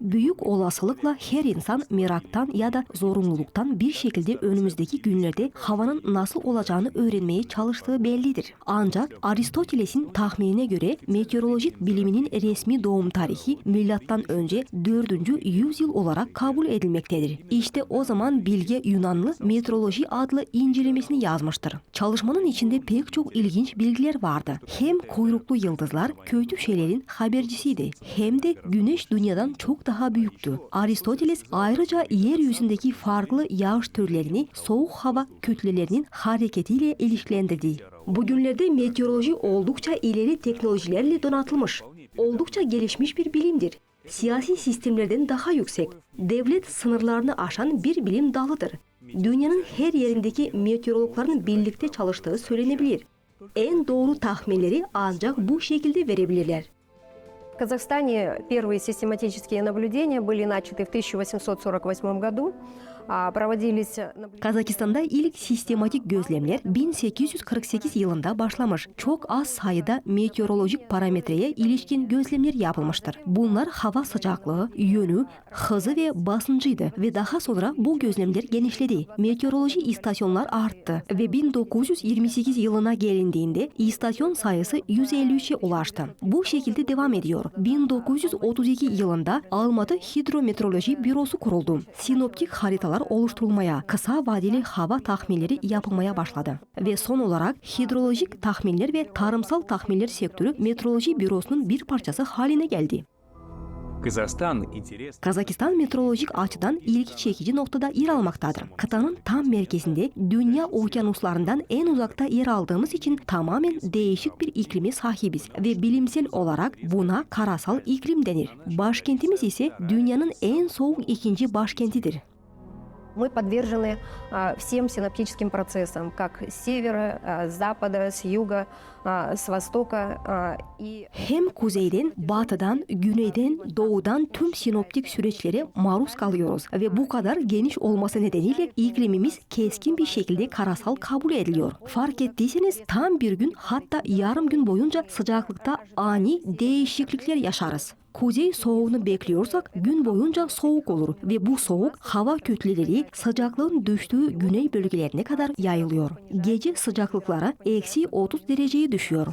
Büyük olasılıkla her insan meraktan ya da zorunluluktan bir şekilde önümüzdeki günlerde havanın nasıl olacağını öğrenmeye çalıştığı bellidir. Ancak Aristoteles'in tahminine göre meteorolojik biliminin resmi doğum tarihi milattan önce 4. yüzyıl olarak kabul edilmektedir. İşte o zaman Bilge Yunanlı Meteoroloji adlı incelemesini yazmıştır. Çalışmanın içinde pek çok ilginç bilgiler vardı. Hem kuyruklu yıldızlar kötü şeylerin habercisiydi hem de güneş dünyadan çok daha büyüktü. Aristoteles ayrıca yeryüzündeki farklı yağış türlerini soğuk hava kütlelerinin hareketiyle ilişkilendirdi. Bugünlerde meteoroloji oldukça ileri teknolojilerle donatılmış, oldukça gelişmiş bir bilimdir. Siyasi sistemlerden daha yüksek, devlet sınırlarını aşan bir bilim dalıdır. Dünyanın her yerindeki meteorologların birlikte çalıştığı söylenebilir. En doğru tahminleri ancak bu şekilde verebilirler. В Казахстане первые систематические наблюдения были начаты в 1848 году. Kazakistanda э, ilk sistematik gözlemler 1848 yılında başlamış. Çok az sayıda meteorolojik parametreye ilişkin gözlemler yapılmıştır. Bunlar hava sıcaklığı, yönü, hızı ve basıncıydı ve daha sonra bu gözlemler genişledi. Meteoroloji istasyonlar arttı ve 1928 yılına gelindiğinde istasyon sayısı 153'e ulaştı. Bu şekilde devam ediyor. 1932 yılında Almaty Hidrometroloji Bürosu kuruldu. Sinoptik haritalar planlar oluşturulmaya, kısa vadeli hava tahminleri yapılmaya başladı. Ve son olarak hidrolojik tahminler ve tarımsal tahminler sektörü meteoroloji bürosunun bir parçası haline geldi. Kazakistan Kazakistan meteorolojik açıdan ilgi çekici noktada yer almaktadır. Kıtanın tam merkezinde dünya okyanuslarından en uzakta yer aldığımız için tamamen değişik bir iklime sahibiz ve bilimsel olarak buna karasal iklim denir. Başkentimiz ise dünyanın en soğuk ikinci başkentidir. Мы подвержены а, всем синаптическим процессам, как с севера, а, с запада, с юга, а, с востока. а, И Hem kuzeyden, batıdan, güneyden, doğudan tüm sinoptik süreçlere maruz kalıyoruz ve bu kadar geniş olması nedeniyle iklimimiz keskin bir şekilde karasal kabul ediliyor. Fark ettiyseniz tam bir gün hatta yarım gün boyunca sıcaklıkta ani değişiklikler yaşarız. Kuzey soğuğunu bekliyorsak gün boyunca soğuk olur ve bu soğuk hava kütleleri sıcaklığın düştüğü güney bölgelerine kadar yayılıyor. Gece sıcaklıklara eksi 30 dereceye düşüyor.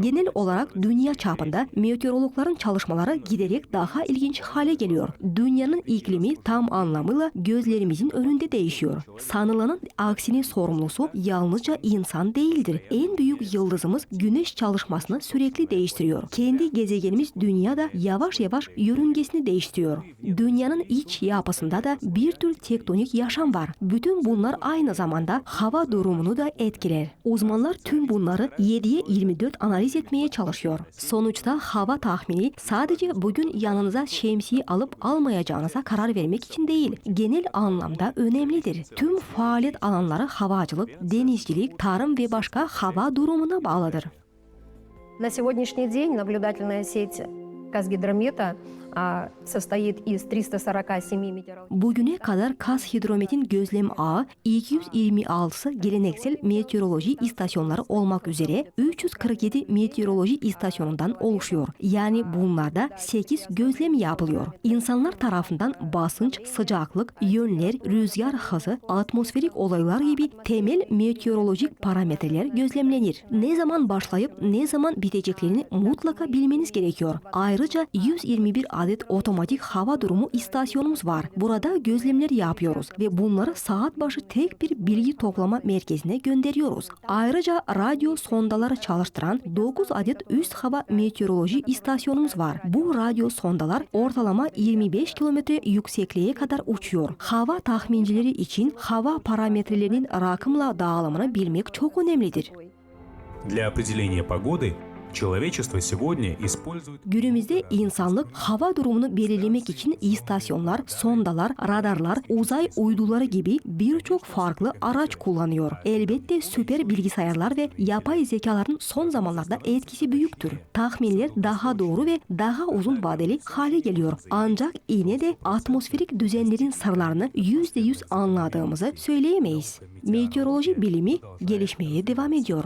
Genel olarak dünya çapında meteorologların çalışmaları giderek daha ilginç hale geliyor. Dünyanın iklimi tam anlamıyla gözlerimizin önünde değişiyor. Sanılanın aksine sorumlusu yalnızca insan değildir. En büyük yıldızımız güneş çalışmasını sürekli değiştiriyor. Kendi gezegenimiz dünya da yavaş yavaş yörüngesini değiştiriyor. Dünyanın iç yapısında da bir tür tektonik yaşam var. Bütün bunlar aynı zamanda hava durumunu da etkiler. Uzmanlar tüm bunları 7'ye 24 analiz etmeye çalışıyor. Sonuçta hava tahmini sadece bugün yanınıza şemsiye alıp almayacağınıza karar vermek için değil, genel anlamda önemlidir. Tüm faaliyet alanları havacılık, denizcilik, tarım ve başka hava durumuna bağlıdır. на сегодняшний день наблюдательная сеть Казгидромета а, состоит из 347 метеорологических Bugüne kadar Kas Hidromet'in gözlem ağı 226'sı geleneksel meteoroloji istasyonları olmak üzere 347 meteoroloji istasyonundan oluşuyor. Yani bunlarda 8 gözlem yapılıyor. İnsanlar tarafından basınç, sıcaklık, yönler, rüzgar hızı, atmosferik olaylar gibi temel meteorolojik parametreler gözlemlenir. Ne zaman başlayıp ne zaman biteceklerini mutlaka bilmeniz gerekiyor. Ayrıca 121 adet otomatik hava durumu istasyonumuz var. Burada gözlemler yapıyoruz ve bunları saat başı tek bir bilgi toplama merkezine gönderiyoruz. Ayrıca radyo sondaları çalıştıran 9 adet üst hava meteoroloji istasyonumuz var. Bu radyo sondalar ortalama 25 kilometre yüksekliğe kadar uçuyor. Hava tahmincileri için hava parametrelerinin rakımla dağılımını bilmek çok önemlidir. для определения погоды человечество сегодня использует Günümüzde insanlık hava durumunu belirlemek için istasyonlar, sondalar, radarlar, uzay uyduları gibi birçok farklı araç kullanıyor. Elbette süper bilgisayarlar ve yapay zekaların son zamanlarda etkisi büyüktür. Tahminler daha doğru ve daha uzun vadeli hale geliyor. Ancak yine de atmosferik düzenlerin sırlarını %100 anladığımızı söyleyemeyiz. Meteoroloji bilimi gelişmeye devam ediyor.